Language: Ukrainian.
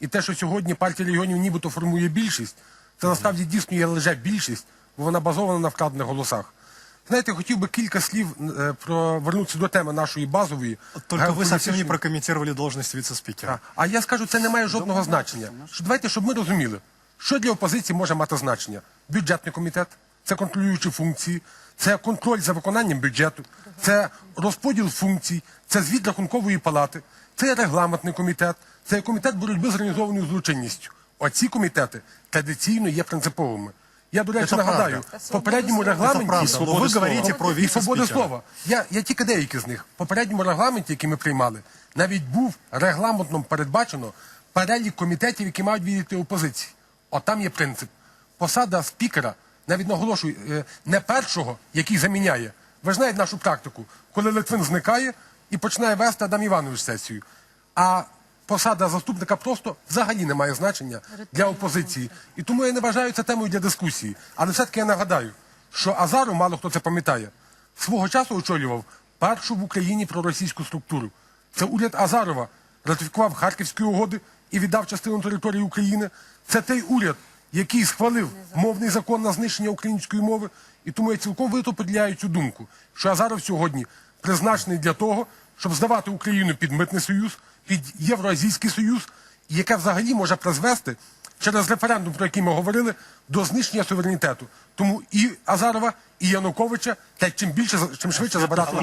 І те, що сьогодні партія регіонів нібито формує більшість, це насправді дійсно є лише більшість, бо вона базована на вкрадених голосах. Знаєте, хотів би кілька слів е, про вернутися до теми нашої базової. Только вы совсем не геополітичної. прокомментировали должность вице-спикера. А я скажу, це не має жодного значення. Що давайте, щоб ми розуміли, що для опозиції може мати значення. Бюджетний комітет, це контролюючі функції, це контроль за виконанням бюджету, це розподіл функцій, це звіт рахункової палати, це регламентний комітет, це комітет боротьби з організованою злочинністю. Оці комітети традиційно є принциповими. Я, до речі, нагадаю, в попередньому регламенті Ви говорите про і свободи слова. Я, я тільки деякі з них. В попередньому регламенті, який ми приймали, навіть був регламентом передбачено перелік комітетів, які мають відійти опозиції. От там є принцип. Посада спікера, навіть наголошую, е, не першого, який заміняє. Ви ж знаєте нашу практику, коли Литвин зникає і починає вести Адам Іванович сесію. А посада заступника просто взагалі не має значення для опозиції. І тому я не вважаю це темою для дискусії. Але все-таки я нагадаю, що Азаров, мало хто це пам'ятає, свого часу очолював першу в Україні проросійську структуру. Це уряд Азарова ратифікував Харківські угоди і віддав частину території України. Це той уряд, який схвалив мовний закон на знищення української мови. І тому я цілком вито поділяю цю думку, що Азаров сьогодні призначений для того, щоб здавати Україну під митний союз, під Євроазійський союз, яке взагалі може призвести через референдум, про який ми говорили, до знищення суверенітету. Тому і Азарова, і Януковича, та чим більше чим швидше забирати